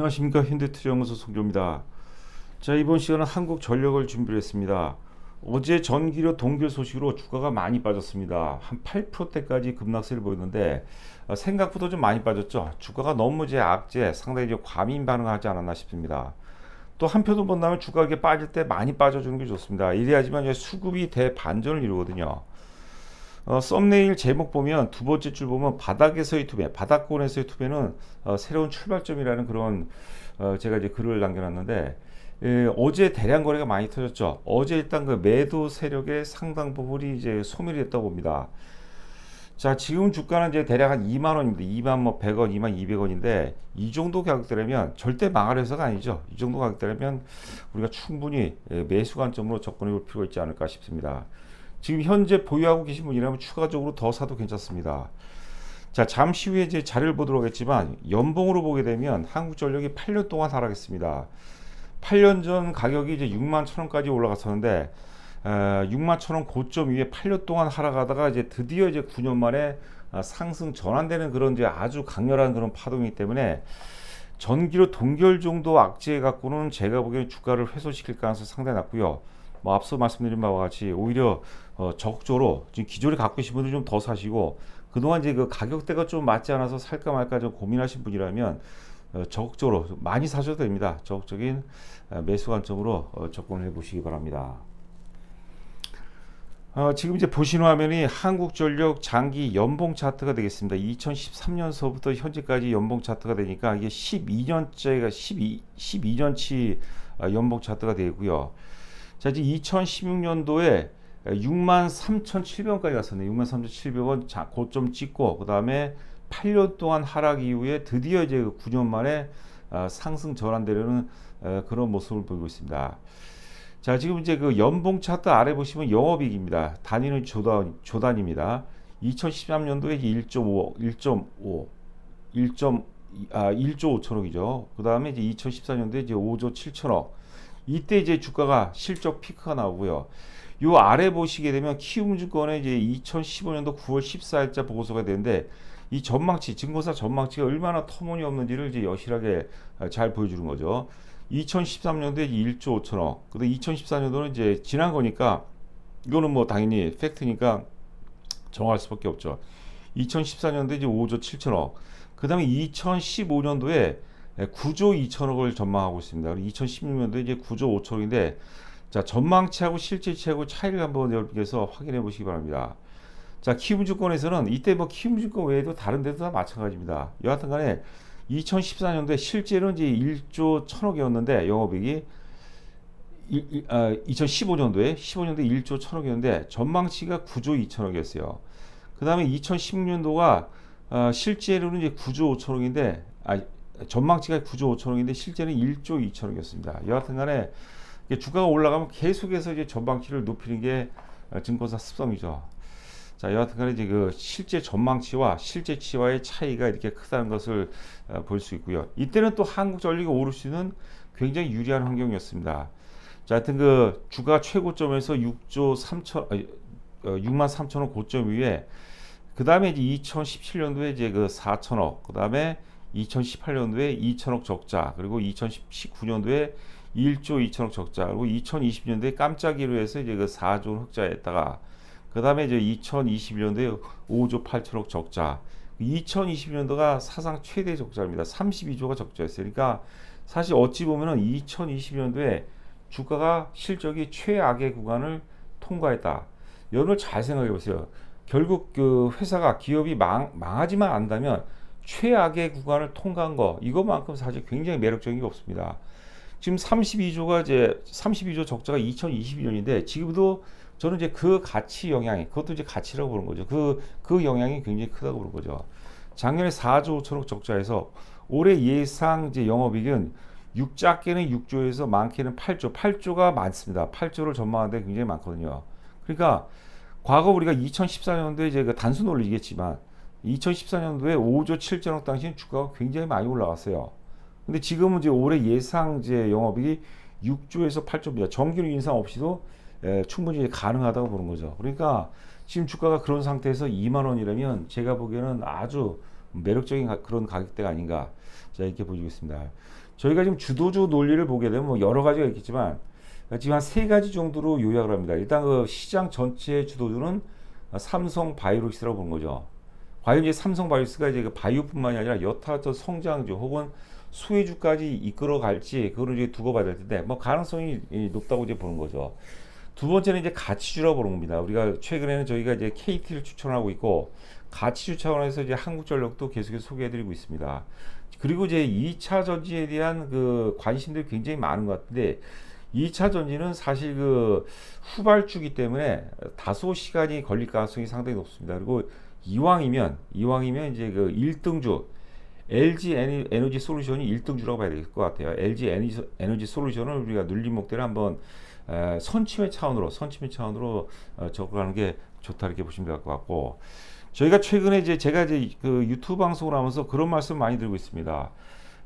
안녕하십니까 현대투자연구소 송조입니다. 자 이번 시간은 한국전력을 준비했습니다. 어제 전기료 동결 소식으로 주가가 많이 빠졌습니다. 한 8%대까지 급락세를 보였는데 어, 생각보다 좀 많이 빠졌죠. 주가가 너무 제 악재 상당히 좀 과민 반응하지 않았나 싶습니다. 또 한편으로 본다면 주가가 빠질 때 많이 빠져주는 게 좋습니다. 이래야지만 이제 수급이 대반전을 이루거든요. 어, 썸네일 제목 보면 두 번째 줄 보면 바닥에서의 투매, 바닥권에서의 투매는 어, 새로운 출발점이라는 그런 어, 제가 이제 글을 남겨놨는데 예, 어제 대량 거래가 많이 터졌죠. 어제 일단 그 매도 세력의 상당 부분이 이제 소멸이 됐다고 봅니다. 자, 지금 주가는 이제 대략 한 2만 원입니다. 2만 뭐 100원, 2만 200원인데 이 정도 가격대라면 절대 망할 회사가 아니죠. 이 정도 가격대라면 우리가 충분히 예, 매수 관점으로 접근해 볼 필요가 있지 않을까 싶습니다. 지금 현재 보유하고 계신 분이라면 추가적으로 더 사도 괜찮습니다. 자, 잠시 후에 이제 자료를 보도록 하겠지만 연봉으로 보게 되면 한국전력이 8년 동안 하락했습니다. 8년 전 가격이 이제 6만 천 원까지 올라갔었는데 어, 6만 천 원 고점 위에 8년 동안 하락하다가 이제 드디어 이제 9년 만에 아, 상승 전환되는 그런 이제 아주 강렬한 그런 파동이기 때문에 전기료 동결 정도 악재 갖고는 제가 보기에는 주가를 회수시킬 가능성이 상당히 낮고요. 뭐 앞서 말씀드린 바와 같이 오히려 어, 적극적으로 지금 기존에 갖고 계신 분들 좀 더 사시고 그동안 이제 그 가격대가 좀 맞지 않아서 살까 말까 좀 고민하신 분이라면 어, 적극적으로 좀 많이 사셔도 됩니다. 적극적인 어, 매수 관점으로 어, 접근을 해보시기 바랍니다. 어, 지금 이제 보시는 화면이 한국전력 장기 연봉 차트가 되겠습니다. 2013년서부터 현재까지 연봉 차트가 되니까 이게 12년째가 12, 12년치 어, 연봉 차트가 되고요. 자, 이제 2016년도에 6만 3,700원까지 갔었네요. 6만 3,700원 자, 고점 찍고 그 다음에 8년 동안 하락 이후에 드디어 이제 9년 만에 어, 상승 전환되려는 어, 그런 모습을 보이고 있습니다. 자, 지금 이제 그 연봉 차트 아래 보시면 영업이익입니다. 단위는 조단, 조단입니다. 2013년도에 1.5억, 1.5, 1. 아, 1조 5천억이죠. 그 다음에 이제 2014년도에 이제 5조 7천억. 이때 이제 주가가 실적 피크가 나오고요. 요 아래 보시게 되면 키움증권의 이제 2015년도 9월 14일자 보고서가 되는데 이 전망치, 증거사 전망치가 얼마나 터무니없는지를 이제 여실하게 어, 잘 보여주는 거죠. 2013년도에 1조 5천억. 근데 2014년도는 이제 지난 거니까 이거는 뭐 당연히 팩트니까 정할 수밖에 없죠. 2014년도에 이제 5조 7천억. 그 다음에 2015년도에 9조 2천억을 전망하고 있습니다. 2016년도에 이제 9조 5천억인데 자 전망치하고 실제치하고 차이를 한번 여러분께서 확인해 보시기 바랍니다. 자 키움증권에서는 이때 뭐 키움증권 외에도 다른 데도 다 마찬가지입니다. 여하튼간에 2014년도에 실제로는 이제 1조 1천억이었는데 영업이익이 아, 2015년도에 15년도에 1조 1천억이었는데 전망치가 9조 2천억이었어요. 그 다음에 2016년도가 어, 실제로는 이제 9조 5천억인데 아, 전망치가 9조 5천억인데 실제는 1조 2천억이었습니다. 여하튼간에 주가가 올라가면 계속해서 이제 전망치를 높이는 게 어, 증권사 습성이죠. 자, 여하튼간에 이제 그 실제 전망치와 실제치와의 차이가 이렇게 크다는 것을 어, 볼수 있고요. 이때는 또 한국전력이 오를 수 있는 굉장히 유리한 환경이었습니다. 자, 하여튼 그 주가 최고점에서 6조 3천, 어, 6만 3천원 고점 위에 그 다음에 이제 2017년도에 이제 그 4천억, 그 다음에 2018년도에 2천억 적자, 그리고 2019년도에 1조 2천억 적자, 그리고 2020년도에 깜짝이로 해서 이제 그 4조 흑자했다가 그 다음에 이제 2021년도에 5조 8천억 적자. 2020년도가 사상 최대 적자입니다. 32조가 적자였어요. 그러니까 사실 어찌 보면은 2020년도에 주가가 실적이 최악의 구간을 통과했다. 여러분 잘 생각해 보세요. 결국 그 회사가 기업이 망, 망하지만 않다면 최악의 구간을 통과한 거 이것만큼 사실 굉장히 매력적인 게 없습니다. 지금 32조가 이제 32조 적자가 2022년인데 지금도 저는 이제 그 가치 영향이 그것도 이제 가치라고 보는 거죠. 그그 영향이 굉장히 크다고 보는 거죠. 작년에 4조 5천억 적자에서 올해 예상 이제 영업이익은 6 작게는 6조에서 많게는 8조, 8조가 많습니다. 8조를 전망하는데 굉장히 많거든요. 그러니까 과거 우리가 2014년도에 이제 그 단순 논리겠지만 2014년도에 5조 7천억 당시엔 주가가 굉장히 많이 올라갔어요. 근데 지금은 이제 올해 예상 이제 영업이익이 6조에서 8조입니다. 정규 인상 없이도 예, 충분히 가능하다고 보는 거죠. 그러니까 지금 주가가 그런 상태에서 2만 원이라면 제가 보기에는 아주 매력적인 가, 그런 가격대가 아닌가 자 이렇게 보이고 있습니다. 저희가 지금 주도주 논리를 보게 되면 뭐 여러 가지가 있겠지만 지금 한 세 가지 정도로 요약을 합니다. 일단 그 시장 전체의 주도주는 삼성 바이오로직스라고 보는 거죠. 과연 이제 삼성 바이오로직스가 이제 그 바이오뿐만이 아니라 여타적 성장주 혹은 수혜주까지 이끌어 갈지 그거는 이제 두고 봐야 될 텐데 뭐 가능성이 이 높다고 이제 보는 거죠. 두 번째는 이제 가치주라고 보는 겁니다. 우리가 최근에는 저희가 이제 KT를 추천하고 있고 가치주 차원에서 이제 한국전력도 계속해서 소개해드리고 있습니다. 그리고 이제 2차 전지에 대한 그 관심들이 굉장히 많은 것 같은데 2차 전지는 사실 그 후발주기 때문에 다소 시간이 걸릴 가능성이 상당히 높습니다. 그리고 이왕이면 이왕이면 이제 그 1등주 LG 에너- 에너지 솔루션이 1등주라고 봐야 될 것 같아요. LG 에너지, 에너지 솔루션을 우리가 눌림 목대를 한번 에, 선침의 차원으로 선침의 차원으로 어, 접근하는 게 좋다 이렇게 보시면 될 것 같고 저희가 최근에 이제 제가 이제 그 유튜브 방송을 하면서 그런 말씀 많이 드리고 있습니다.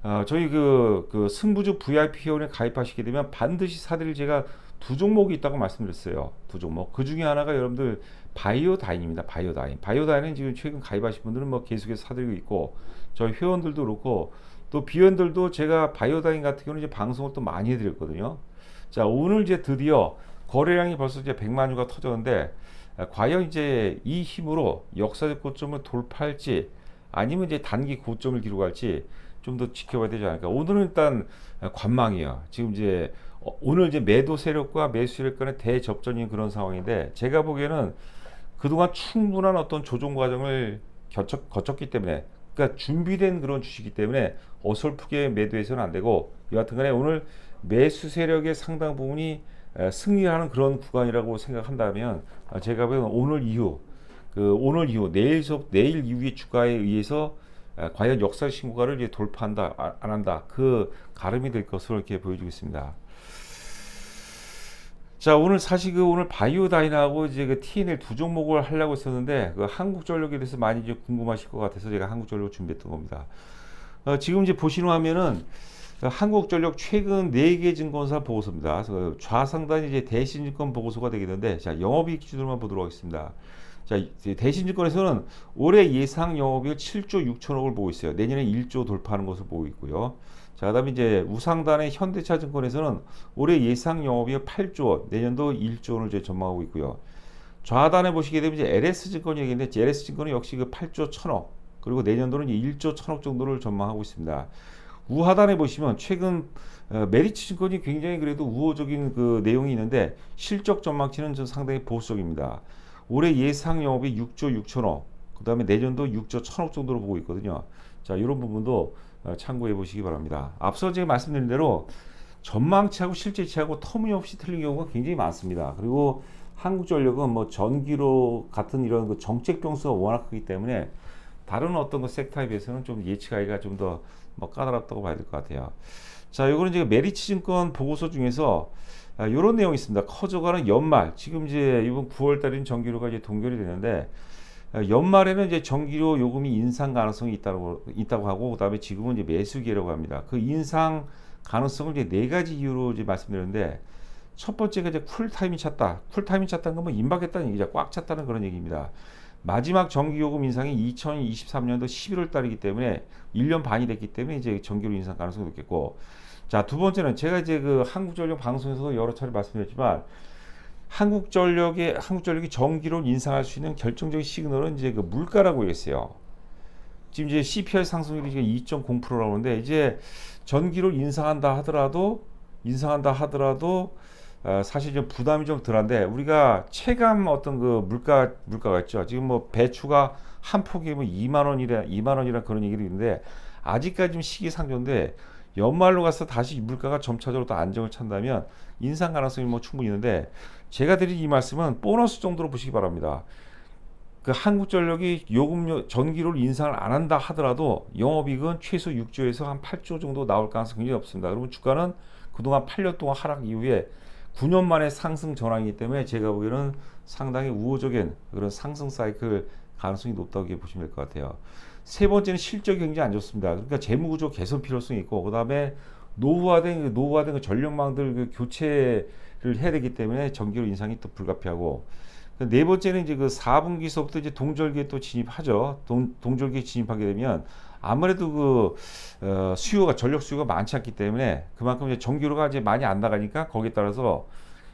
어, 저희 그, 그 승부주 VIP 회원에 가입하시게 되면 반드시 사드릴 제가 두 종목이 있다고 말씀드렸어요. 두 종목. 그 중에 하나가 여러분들 바이오다인입니다. 바이오다인. 바이오다인은 지금 최근 가입하신 분들은 뭐 계속해서 사드리고 있고 저희 회원들도 그렇고 또 비원들도 제가 바이오다인 같은 경우는 이제 방송을 또 많이 해드렸거든요. 자 오늘 이제 드디어 거래량이 벌써 이제 100만 주가 터졌는데 아, 과연 이제 이 힘으로 역사적 고점을 돌파할지 아니면 이제 단기 고점을 기록할지 좀 더 지켜봐야 되지 않을까. 오늘은 일단 관망이에요. 지금 이제 어, 오늘 이제 매도 세력과 매수 세력 간의 대접전인 그런 상황인데 제가 보기에는 그동안 충분한 어떤 조정 과정을 거쳤, 거쳤기 때문에 그러니까 준비된 그런 주식이기 때문에 어설프게 매도해서는 안 되고 여하튼간에 오늘 매수 세력의 상당 부분이 에, 승리하는 그런 구간이라고 생각한다면 아, 제가 보기에는 오늘 이후 그 오늘 이후 내일서 내일 이후의 주가에 의해서 에, 과연 역사 신고가를 돌파한다 아- 안 한다 그 가름이 될 것으로 이렇게 보여지고 있습니다. 자 오늘 사실 그 오늘 바이오다인하고 이제 그 TNL 두 종목을 하려고 했었는데 그 한국전력에 대해서 많이 이제 궁금하실 것 같아서 제가 한국전력을 준비했던 겁니다. 어, 지금 이제 보시는 화면은 그 한국전력 최근 4개 증권사 보고서입니다. 좌상단이 이제 대신증권 보고서가 되게 되는데 자 영업이익 기준으로만 보도록 하겠습니다. 자 이제 대신 증권에서는 올해 예상 영업이익 7조 6천억을 보고 있어요. 내년에 1조 돌파하는 것을 보고 있고요. 자, 그다음에 이제 우상단의 현대차증권에서는 올해 예상 영업이익 8조, 내년도 1조 원을 이제 전망하고 있고요. 좌단에 보시게 되면 이제 LS증권 얘기인데 LS증권은 역시 그 8조 1천억, 그리고 내년도는 이제 1조 1천억 정도를 전망하고 있습니다. 우하단에 보시면 최근 어, 메리츠 증권이 굉장히 그래도 우호적인 그 내용이 있는데 실적 전망치는 좀 상당히 보수적입니다. 올해 예상 영업이 6조 6천억, 그 다음에 내년도 6조 1천억 정도로 보고 있거든요. 자, 이런 부분도 어, 참고해 보시기 바랍니다. 앞서 제가 말씀드린 대로 전망치하고 실제치하고 터무니없이 틀린 경우가 굉장히 많습니다. 그리고 한국전력은 뭐 전기로 같은 이런 그 정책 변수가 워낙 크기 때문에 다른 어떤 그 섹터에 비해서는 좀 예측하기가 좀 더 뭐 까다롭다고 봐야 될 것 같아요. 자, 요거는 이제 메리츠 증권 보고서 중에서 아, 이런 내용이 있습니다. 커져가는 연말 지금 이제 이번 9월 달인 전기료가 이제 동결이 되는데 아, 연말에는 이제 전기료 요금이 인상 가능성이 있다고 있다고 하고 그다음에 지금은 이제 매수기라고 합니다. 그 인상 가능성을 이제 네 가지 이유로 이제 말씀드렸는데 첫 번째가 이제 쿨타임이 찼다. 쿨타임이 찼다는 건뭐 임박했다는 얘기죠. 꽉 찼다는 그런 얘기입니다. 마지막 전기요금 인상이 2023년도 11월 달이기 때문에 1년 반이 됐기 때문에 이제 전기료 인상 가능성이 높겠고 자, 두 번째는 제가 이제 그 한국전력 방송에서도 여러 차례 말씀드렸지만 한국전력의 한국전력이 전기료를 인상할 수 있는 결정적인 시그널은 이제 그 물가라고 했어요. 지금 이제 CPI 상승률이 지금 2.0%라고 하는데 이제 전기료를 인상한다 하더라도 인상한다 하더라도 어, 사실 좀 부담이 좀 덜한데 우리가 체감 어떤 그 물가 물가가 있죠. 지금 뭐 배추가 한 포기에 뭐 2만 원이라 2만 원이라 그런 얘기를 있는데 아직까지 좀 시기상조인데 연말로 가서 다시 물가가 점차적으로 또 안정을 찬다면 인상 가능성이 뭐 충분히 있는데 제가 드린 이 말씀은 보너스 정도로 보시기 바랍니다. 그 한국전력이 요금료 전기료를 인상을 안 한다 하더라도 영업이익은 최소 6조에서 한 8조 정도 나올 가능성이 굉장히 없습니다. 그러면 주가는 그동안 8년 동안 하락 이후에 9년 만에 상승 전환이기 때문에 제가 보기에는 상당히 우호적인 그런 상승 사이클 가능성이 높다고 보시면 될 것 같아요. 세 번째는 실적이 굉장히 안 좋습니다. 그러니까 재무구조 개선 필요성이 있고 그다음에 노후화된 그 노후화된 그 전력망들 그 교체를 해야 되기 때문에 전기료 인상이 또 불가피하고 그네 번째는 이제 그 4분기서부터 이제 동절기에 또 진입하죠. 동, 동절기에 진입하게 되면 아무래도 그 어, 수요가 전력 수요가 많지 않기 때문에 그만큼 이제 전기료가 이제 많이 안 나가니까 거기에 따라서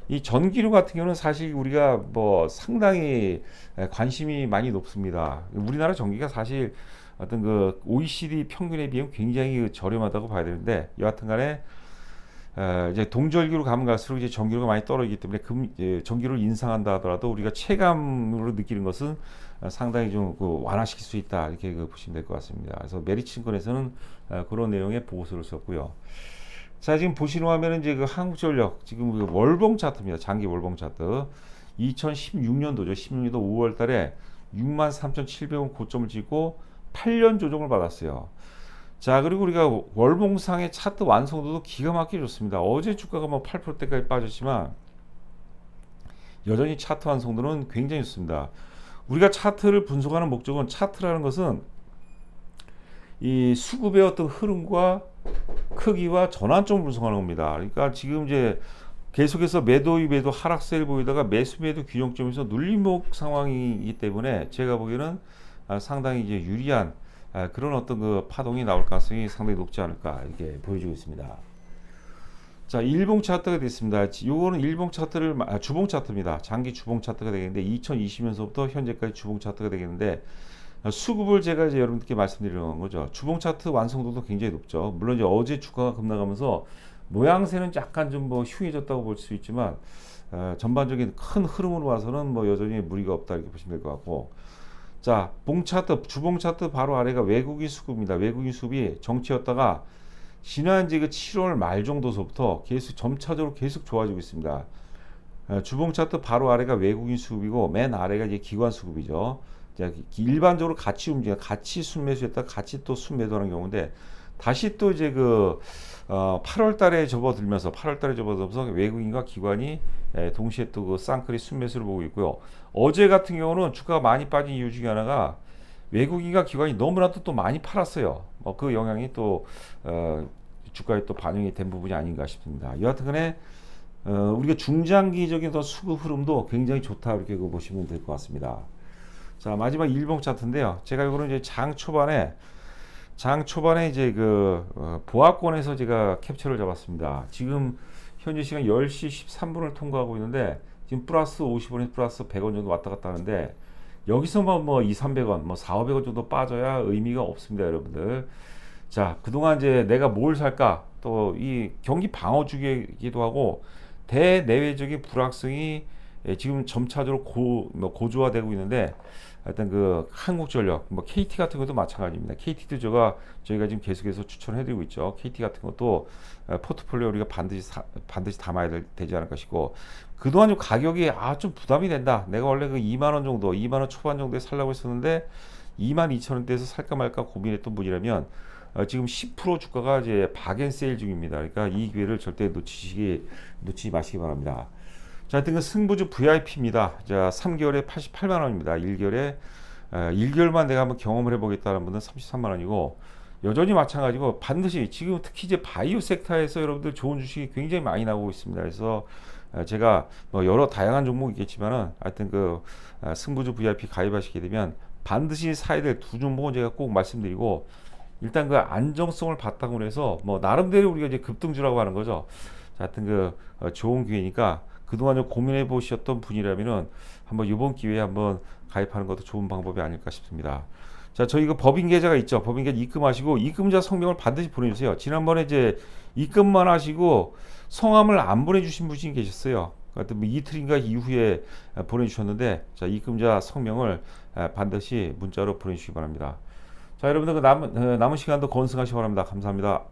이 전기료 같은 경우는 사실 우리가 뭐 상당히 에, 관심이 많이 높습니다. 우리나라 전기가 사실 어떤 그 OECD 평균에 비하면 굉장히 저렴하다고 봐야 되는데 여하튼간에 어, 이제 동절기로 가면 갈수록 이제 전기료가 많이 떨어지기 때문에 금, 예, 전기료를 인상한다 하더라도 우리가 체감으로 느끼는 것은 어, 상당히 좀 그 완화시킬 수 있다 이렇게 그 보시면 될 것 같습니다. 그래서 메리츠증권에서는 어, 그런 내용의 보고서를 썼고요. 자 지금 보시는 화면은 이제 그 한국전력 지금 그 월봉 차트입니다. 장기 월봉 차트 2016년도죠. 16년도 5월달에 63,700원 고점을 찍고 8년 조정을 받았어요. 자 그리고 우리가 월봉상의 차트 완성도도 기가 막히게 좋습니다. 어제 주가가 뭐 8%대까지 빠졌지만 여전히 차트 완성도는 굉장히 좋습니다. 우리가 차트를 분석하는 목적은 차트라는 것은 이 수급의 어떤 흐름과 크기와 전환점을 분석하는 겁니다. 그러니까 지금 이제 계속해서 매도 하락세를 보이다가 매수 매도 균형점에서 눌림목 상황이기 때문에 제가 보기에는 아, 상당히 이제 유리한 아, 그런 어떤 그 파동이 나올 가능성이 상당히 높지 않을까 이렇게 보여지고 있습니다. 자, 일봉 차트가 됐습니다. 요거는 일봉 차트를 아, 주봉 차트입니다. 장기 주봉 차트가 되겠는데 2020년서부터 현재까지 주봉 차트가 되겠는데 아, 수급을 제가 이제 여러분들께 말씀드리는 거죠. 주봉 차트 완성도도 굉장히 높죠. 물론 이제 어제 주가가 급락하면서 모양새는 약간 좀 뭐 흉해졌다고 볼 수 있지만 어, 전반적인 큰 흐름으로 봐서는 뭐 여전히 무리가 없다 이렇게 보시면 될 것 같고 자, 봉 차트, 주봉 차트 바로 아래가 외국인 수급입니다. 외국인 수급이 정치였다가 지난 이제 그 7월 말 정도서부터 계속 점차적으로 계속 좋아지고 있습니다. 어, 주봉 차트 바로 아래가 외국인 수급이고 맨 아래가 이제 기관 수급이죠. 일반적으로 같이 움직여 같이 순매수했다 같이 또 순매도하는 경우인데 다시 또 이제 그 어, 8월 달에 접어들면서 8월 달에 접어들면서 외국인과 기관이 에, 동시에 또 그 쌍끌이 순매수를 보고 있고요. 어제 같은 경우는 주가가 많이 빠진 이유 중에 하나가 외국인과 기관이 너무나도 또 많이 팔았어요. 뭐 그 영향이 또 어, 주가에 또 반영이 된 부분이 아닌가 싶습니다. 여하튼간에 어, 우리가 중장기적인 더 수급 흐름도 굉장히 좋다 이렇게 그 보시면 될 것 같습니다. 자 마지막 일봉 차트인데요. 제가 이거는 이제 장 초반에 장 초반에 이제 그 어, 보합권에서 제가 캡처를 잡았습니다. 지금 현재 시간 10시 13분을 통과하고 있는데 지금 플러스 50원에서 플러스 100원 정도 왔다 갔다 하는데 여기서만 뭐 2, 300원, 뭐 4, 500원 정도 빠져야 의미가 없습니다, 여러분들. 자, 그동안 이제 내가 뭘 살까? 또 이 경기 방어 주기이기도 하고 대내외적인 불확성이 예, 지금 점차적으로 고, 뭐 고조화되고 있는데 하여튼 그 한국전력, 뭐 KT 같은 것도 마찬가지입니다. KT도 제가 저희가 지금 계속해서 추천해드리고 있죠. KT 같은 것도 어, 포트폴리오 우리가 반드시 사- 반드시 담아야 될- 되지 않을 것이고 그동안 좀 가격이 아 좀 부담이 된다. 내가 원래 그 2만 원 정도, 2만 원 초반 정도에 살라고 했었는데 2만 2천 원대에서 살까 말까 고민했던 분이라면 어, 지금 10% 주가가 이제 박앤 세일 중입니다. 그러니까 이 기회를 절대 놓치시기 놓치지 마시기 바랍니다. 자, 하여튼 그 승부주 VIP입니다. 자, 3개월에 88만 원입니다. 1개월에 어, 1개월만 내가 한번 경험을 해보겠다는 분은 33만 원이고 여전히 마찬가지고 반드시 지금 특히 이제 바이오 섹터에서 여러분들 좋은 주식이 굉장히 많이 나오고 있습니다. 그래서 어, 제가 뭐 여러 다양한 종목이 있겠지만은 하여튼 그 어, 승부주 VIP 가입하시게 되면 반드시 사야 될 두 종목은 제가 꼭 말씀드리고 일단 그 안정성을 바탕으로 해서 뭐 나름대로 우리가 이제 급등주라고 하는 거죠. 자, 하여튼 그 어, 좋은 기회니까 그동안 좀 고민해 보셨던 분이라면은 한번 이번 기회에 한번 가입하는 것도 좋은 방법이 아닐까 싶습니다. 자, 저희 그 법인 계좌가 있죠. 법인 계좌 입금하시고 입금자 성명을 반드시 보내주세요. 지난번에 이제 입금만 하시고 성함을 안 보내주신 분이 계셨어요. 하여튼 뭐 이틀인가 이후에 아, 보내주셨는데 자 입금자 성명을 아, 반드시 문자로 보내주시기 바랍니다. 자 여러분들 그 남은 어, 남은 시간도 건승하시기 바랍니다. 감사합니다.